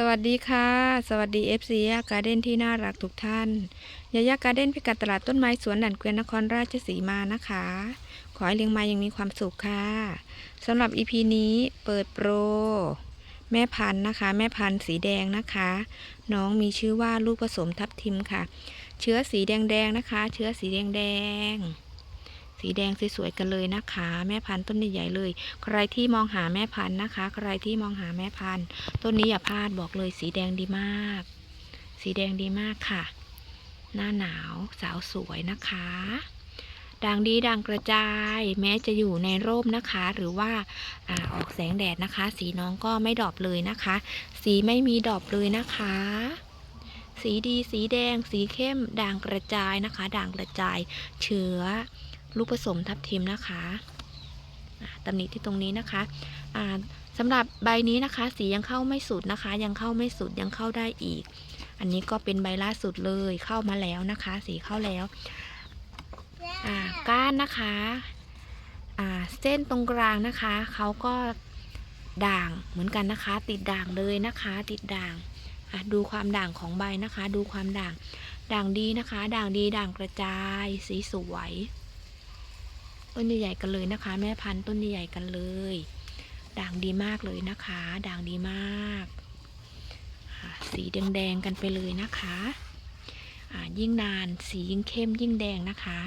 สวัสดีค่ะ สวัสดี FC ยาการ์เด้นที่น่ารักทุกท่านยายาการ์เด้นพิกัดตลาดต้นไม้สวนดันเกวียนนครราชสีมานะคะ ขอให้เลี้ยงไม้ยังมีความสุขค่ะสำหรับ EP นี้เปิดโปร แม่พันธุ์นะคะ แม่พันธุ์สีแดงนะคะ น้องมีชื่อว่าลูกผสมทับทิมค่ะ เชื้อสีแดงๆนะคะ เชื้อสีแดงๆ สีแดงสวยๆกันเลยนะคะ แม่พันธุ์ต้นใหญ่ๆเลย ใครที่มองหาแม่พันธุ์นะคะ ใครที่มองหาแม่พันธุ์ต้นนี้อย่าพลาดบอกเลยสีแดงดีมาก สีแดงดีมากค่ะ หน้าหนาวสาวสวยนะคะด่างดีด่างกระจาย แม้จะอยู่ในร่มนะคะ หรือว่าอาออกแสงแดดนะคะ สีน้องก็ไม่ดอปเลยนะคะ สีไม่มีดอปเลยนะคะ สีดีสีแดง สีเข้มด่างกระจายนะคะ ด่างกระจาย เชื้อ ลูกผสมทับทิมนะคะตำหนิที่ตรงนี้นะคะสำหรับใบนี้นะคะ สียังเข้าไม่สุดนะคะ ยังเข้าไม่สุดยังเข้าได้อีก อันนี้ก็เป็นใบล่าสุดเลยเข้ามาแล้วนะคะ สีเข้าแล้วก้านนะคะเส้นตรงกลางนะคะเขาก็ด่างเหมือนกันนะคะ ติดด่างเลยนะคะ ติดด่างดูความด่างของใบนะคะ ดูความด่าง ด่างดีนะคะ ด่างดีด่างกระจาย สีสวย ต้นใหญ่ๆกันเลยนะคะ แม่พันธุ์ต้นใหญ่ๆกันเลย ด่างดีมากเลยนะคะ ด่างดีมากสีแดงๆกันไปเลยนะคะยิ่งนานสียิ่งเข้มยิ่งแดงนะคะ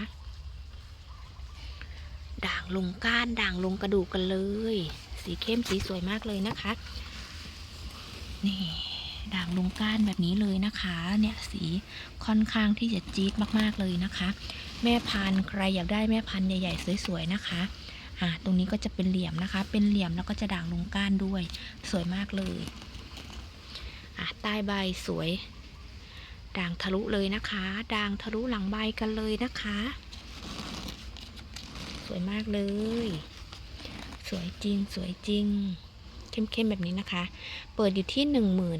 ด่างลงก้านด่างลงกระดูกกันเลย สีเข้มสีสวยมากเลยนะคะ นี่ ด่างลงก้านแบบนี้เลยนะคะ เนี่ยสีค่อนข้างที่จะจี๊ดมากๆเลยนะคะ แม่พันธุ์ใครอยากได้แม่พันธุ์ใหญ่ๆสวยๆนะคะอ่าตรงนี้ก็จะเป็นเหลี่ยมนะคะ เป็นเหลี่ยมแล้วก็จะด่างลงก้านด้วย สวยมากเลยอะใต้ใบสวย ด่างทะลุเลยนะคะ ด่างทะลุหลังใบกันเลยนะคะ สวยมากเลย สวยจริงสวยจริง เข้มๆแบบนี้นะคะ เปิดอยู่ที่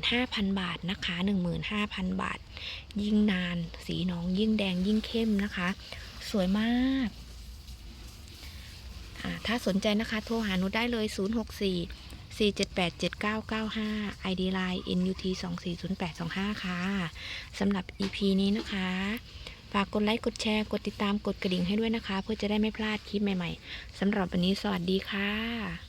15,000 บาทนะคะ 15,000 บาท ยิ่งนาน สีน้องยิ่งแดงยิ่งเข้มนะคะ สวยมากถ้าสนใจนะคะ โทรหาหนูได้เลย 064 478 7995 ID Line NUT 240825 ค่ะสำหรับ EP นี้นะคะฝากกดไลค์ กดแชร์ กดติดตาม กดกระดิ่งให้ด้วยนะคะ เพื่อจะได้ไม่พลาดคลิปใหม่ๆ สำหรับวันนี้สวัสดีค่ะ